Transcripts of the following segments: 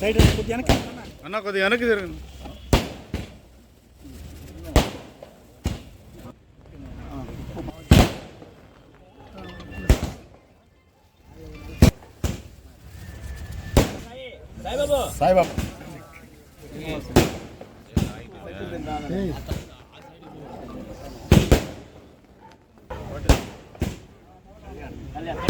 Side కొద్దిగా వెనక్కి వెళ్తానా? అన్న కొద్దిగా వెనక్కి జరగండి సాయిబాబా సార్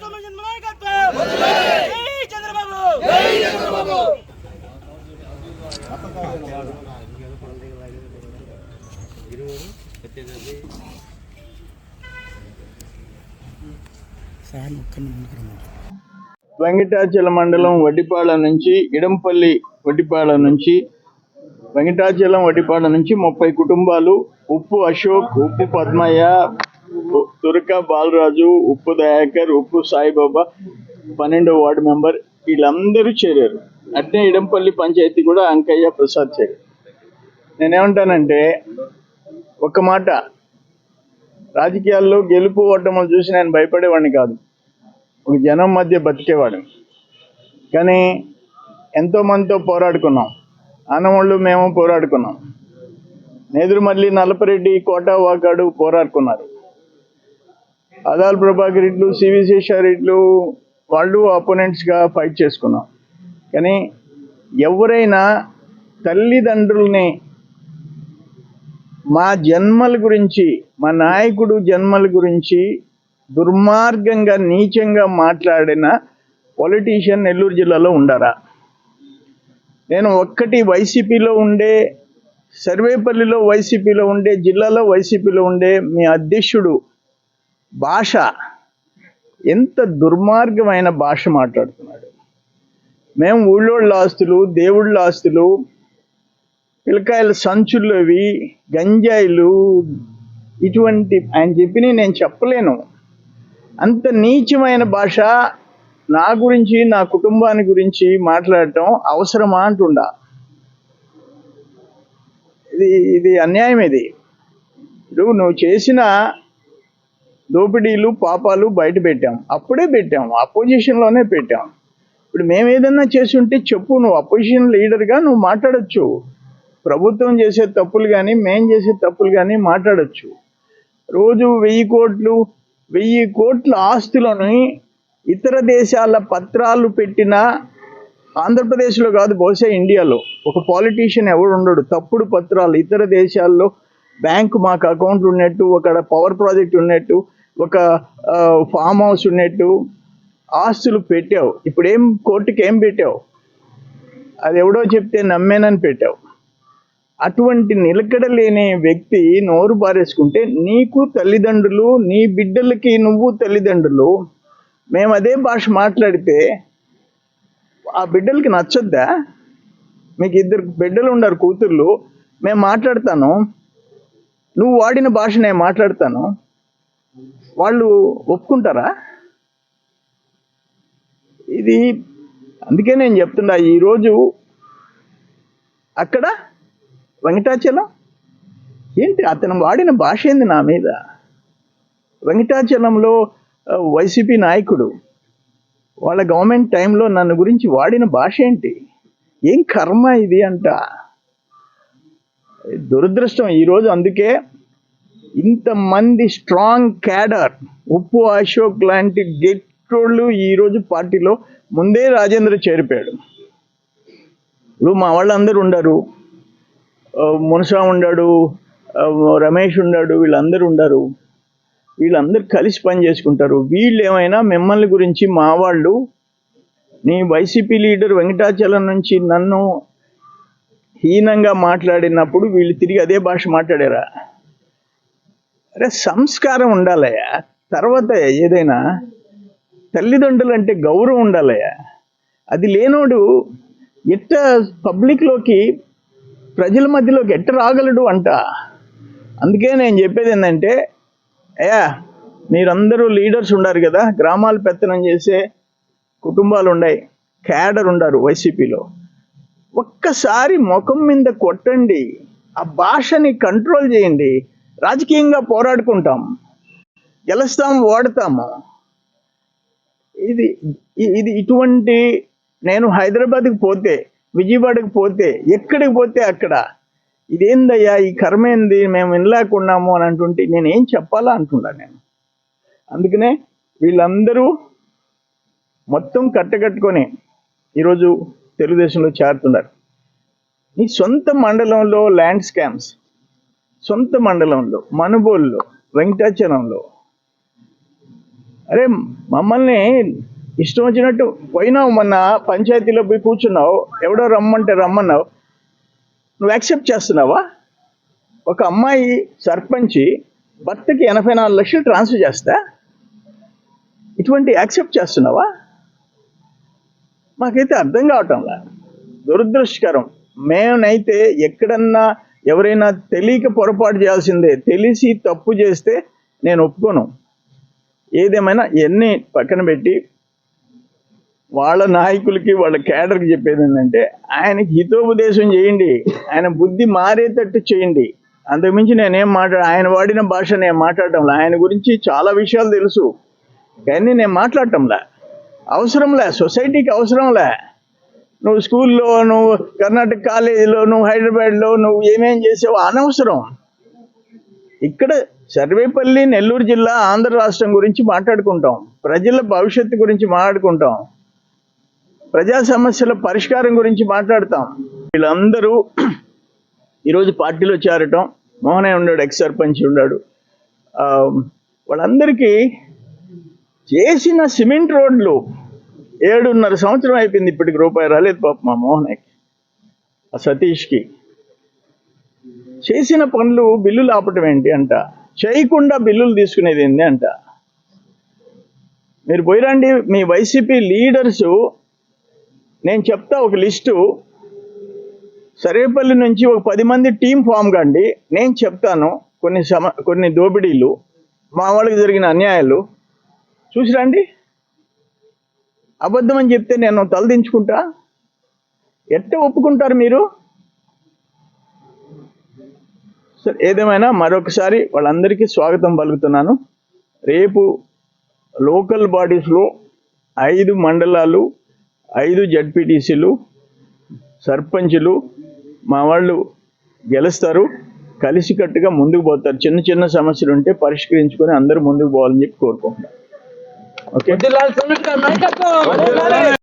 వెంకటాచల మండలం వడ్డిపాళ నుంచి ఇడంపల్లి వడ్డిపాళ నుంచి వెంకటాచలం వడ్డిపాళ నుంచి ముప్పై కుటుంబాలు ఉప్పు అశోక్ ఉప్పు పద్మయ్య ఉ- తురక బాలరాజు ఉప్పు దయాకర్ ఉప్పు సాయిబాబా పన్నెండో వార్డు మెంబర్ వీళ్ళందరూ చేరారు. అట్నే ఇడంపల్లి పంచాయతీ కూడా అంకయ్య ప్రసాద్ చేరు నేనేమంటానంటే ఒక మాట. రాజకీయాల్లో గెలుపు ఓటములు చూసి నేను భయపడేవాడిని కాదు. ఒక జనం మధ్య బతికేవాడు. కానీ ఎంతోమందితో పోరాడుకున్నాం. ఆనవాళ్ళు మేము పోరాడుకున్నాం. నేదురుమల్లి నల్లపరెడ్డి కోట వాకాడు పోరాడుకున్నారు. అదాల్ ప్రభాకర్ రెడ్లు సివి శేషారెడ్లు వాళ్ళు అపోనెంట్స్గా ఫైట్ చేసుకున్నాం. కానీ ఎవరైనా తల్లిదండ్రుల్ని మా జన్మల గురించి మా నాయకుడు జన్మల గురించి దుర్మార్గంగా నీచంగా మాట్లాడిన పొలిటీషియన్ నెల్లూరు జిల్లాలో ఉండరా? నేను ఒక్కటి వైసీపీలో ఉండే సర్వేపల్లిలో వైసీపీలో ఉండే జిల్లాలో వైసీపీలో ఉండే మీ అధ్యక్షుడు భాష ఎంత దుర్మార్గమైన భాష మాట్లాడుతున్నాడు. మేము ఊళ్ళోళ్ళ ఆస్తులు దేవుళ్ళ ఆస్తులు పిల్లకాయల సంచులు అవి గంజాయిలు ఇటువంటి ఆయన చెప్పిన నేను చెప్పలేను. అంత నీచమైన భాష నా గురించి నా కుటుంబాన్ని గురించి మాట్లాడటం అవసరమా అంటుండా. ఇది ఇది అన్యాయం ఇది. ఇప్పుడు నువ్వు చేసిన దోపిడీలు పాపాలు బయట పెట్టాం. అప్పుడే పెట్టాం. అపోజిషన్లోనే పెట్టాం. ఇప్పుడు మేము ఏదన్నా చేసి ఉంటే చెప్పు నువ్వు అపోజిషన్ లీడర్గా నువ్వు మాట్లాడచ్చు. ప్రభుత్వం చేసే తప్పులు కానీ మేం చేసే తప్పులు కానీ మాట్లాడచ్చు. రోజు వెయ్యి కోట్లు వెయ్యి కోట్ల ఆస్తులను ఇతర దేశాల పత్రాలు పెట్టిన ఆంధ్రప్రదేశ్లో కాదు బహుశా ఇండియాలో. ఒక పాలిటీషియన్ ఎవడు ఉండడు. తప్పుడు పత్రాలు ఇతర దేశాల్లో బ్యాంకు మాకు అకౌంట్లు ఉన్నట్టు ఒక పవర్ ప్రాజెక్ట్ ఉన్నట్టు ఒక ఫామ్ హౌస్ ఉన్నట్టు ఆస్తులు పెట్టావు. ఇప్పుడు ఏం కోర్టుకి ఏం పెట్టావు? అది ఎవడో చెప్తే నమ్మేనని పెట్టావు. అటువంటి నిలకడ లేని వ్యక్తి నోరు పారేసుకుంటే నీకు తల్లిదండ్రులు నీ బిడ్డలకి నువ్వు తల్లిదండ్రులు. మేము అదే భాష మాట్లాడితే ఆ బిడ్డలకి నచ్చొద్దా? మీకు ఇద్దరు బిడ్డలు ఉన్నారు కూతుర్లు. మేము మాట్లాడతాను. నువ్వు వాడిన భాష నేను మాట్లాడతాను. వాళ్ళు ఒప్పుకుంటారా? ఇది అందుకే నేను చెప్తున్నా ఈరోజు అక్కడ వెంకటాచలం ఏంటి అతను వాడిన భాష ఏంది నా మీద? వెంకటాచలంలో వైసీపీ నాయకుడు వాళ్ళ గవర్నమెంట్ టైంలో నన్ను గురించి వాడిన భాష ఏంటి? ఏం కర్మ ఇది అంట? దురదృష్టం ఈరోజు అందుకే ఇంతమంది స్ట్రాంగ్ క్యాడర్ ఉప్పు అశోక్ లాంటి గెట్టోళ్ళు ఈరోజు పార్టీలో ముందే రాజేంద్ర చేరిపోయాడు. ఇప్పుడు మా వాళ్ళందరూ ఉండరు. మునసా ఉండాడు రమేష్ ఉండాడు వీళ్ళందరూ ఉండరు. వీళ్ళందరూ కలిసి పని చేసుకుంటారు. వీళ్ళు ఏమైనా మిమ్మల్ని గురించి మా వాళ్ళు నీ వైసీపీ లీడర్ వెంకటాచలం నుంచి నన్ను హీనంగా మాట్లాడినప్పుడు వీళ్ళు తిరిగి అదే భాష మాట్లాడారా? అరే సంస్కారం ఉండాలయ్యా. తర్వాత ఏదైనా తల్లిదండ్రులు అంటే గౌరవం ఉండాలయ్యా అది లేనోడు ఎట్ట పబ్లిక్లోకి ప్రజల మధ్యలోకి ఎట్ట రాగలడు అంట. అందుకే నేను చెప్పేది ఏంటంటే అయ్యా మీరందరూ లీడర్స్ ఉండారు కదా గ్రామాలు పెత్తనం చేసే కుటుంబాలు ఉన్నాయి క్యాడర్ ఉండారు వైసీపీలో ఒక్కసారి ముఖం మీద కొట్టండి ఆ భాషని కంట్రోల్ చేయండి రాజకీయంగా పోరాడుకుంటాం గెలుస్తాం ఓడతాము. ఇది ఇది ఇటువంటి నేను హైదరాబాద్కి పోతే విజయవాడకి పోతే ఎక్కడికి పోతే అక్కడ ఇదేందయ్యా ఈ కర్మ ఏంది మేము వినలేకున్నాము అని అంటుంటే నేనేం చెప్పాలా అంటున్నా నేను. అందుకనే వీళ్ళందరూ మొత్తం కట్టకట్టుకొని ఈరోజు తెలుగుదేశంలో చేరుతున్నారు. నీ సొంత మండలంలో ల్యాండ్ స్కామ్స్ సొంత మండలంలో మనుబోల్లో వెంకటాచలంలో అరే మమ్మల్ని ఇష్టం వచ్చినట్టు పోయినావు మొన్న పంచాయతీలో పోయి కూర్చున్నావు. ఎవడో రమ్మంటే రమ్మన్నావు. నువ్వు యాక్సెప్ట్ చేస్తున్నావా? ఒక అమ్మాయి సర్పంచి భర్తకి ఎనభై నాలుగు లక్షలు ట్రాన్స్ఫర్ చేస్తా. ఇటువంటి యాక్సెప్ట్ చేస్తున్నావా? మాకైతే అర్థం కావటంలా దురదృష్టకరం. మేమైతే ఎక్కడన్నా ఎవరైనా తెలియక పొరపాటు చేయాల్సిందే. తెలిసి తప్పు చేస్తే నేను ఒప్పుకోను. ఏదేమైనా ఎన్ని పక్కన పెట్టి వాళ్ళ నాయకులకి వాళ్ళ కేడర్కి చెప్పేది ఏంటంటే ఆయనకి హితోపదేశం చేయండి. ఆయన బుద్ధి మారేటట్టు చేయండి. అంతకుమించి నేనేం మాట్లాడ ఆయన వాడిన భాష నేను మాట్లాడటంలా. ఆయన గురించి చాలా విషయాలు తెలుసు. కానీ నేను మాట్లాడటంలా. అవసరంలే సొసైటీకి అవసరంలే. నువ్వు స్కూల్లో నువ్వు కర్ణాటక కాలేజీలో నువ్వు హైదరాబాద్లో నువ్వు ఏమేం చేసావు అనవసరం. ఇక్కడ సర్వేపల్లి నెల్లూరు జిల్లా ఆంధ్ర రాష్ట్రం గురించి మాట్లాడుకుంటాం. ప్రజల భవిష్యత్తు గురించి మాట్లాడుకుంటాం. ప్రజా సమస్యల పరిష్కారం గురించి మాట్లాడతాం. వీళ్ళందరూ ఈరోజు పార్టీలో చేరటం మోహనే ఉన్నాడు ఎక్స్ సర్పంచ్ ఉన్నాడు. వాళ్ళందరికీ చేసిన సిమెంట్ రోడ్లు ఏడున్నర సంవత్సరం అయిపోయింది ఇప్పటికి రూపాయి రాలేదు పాప మా మోహనకి ఆ సతీష్కి. చేసిన పనులు బిల్లులు ఆపటం ఏంటి అంట. చేయకుండా బిల్లులు తీసుకునేది ఏంది అంట? మీరు పోయిరండి మీ వైసీపీ లీడర్స్ నేను చెప్తా ఒక లిస్టు. సర్వేపల్లి నుంచి ఒక పది మంది టీం ఫామ్ కండి నేను చెప్తాను కొన్ని సమ కొన్ని దోపిడీలు మా వాళ్ళకి జరిగిన అన్యాయాలు. చూసి రండి అబద్ధం అని చెప్తే నేను తలదించుకుంటా? ఎట్ట ఒప్పుకుంటారు మీరు? సరే ఏదేమైనా మరొకసారి వాళ్ళందరికీ స్వాగతం పలుకుతున్నాను. రేపు లోకల్ బాడీస్లో ఐదు మండలాలు ఐదు జడ్పీటీసీలు సర్పంచులు మా వాళ్ళు గెలుస్తారు. కలిసికట్టుగా ముందుకు పోతారు. చిన్న చిన్న సమస్యలు ఉంటే పరిష్కరించుకొని అందరూ ముందుకు పోవాలని చెప్పి కోరుకుంటున్నాను. ఓకే?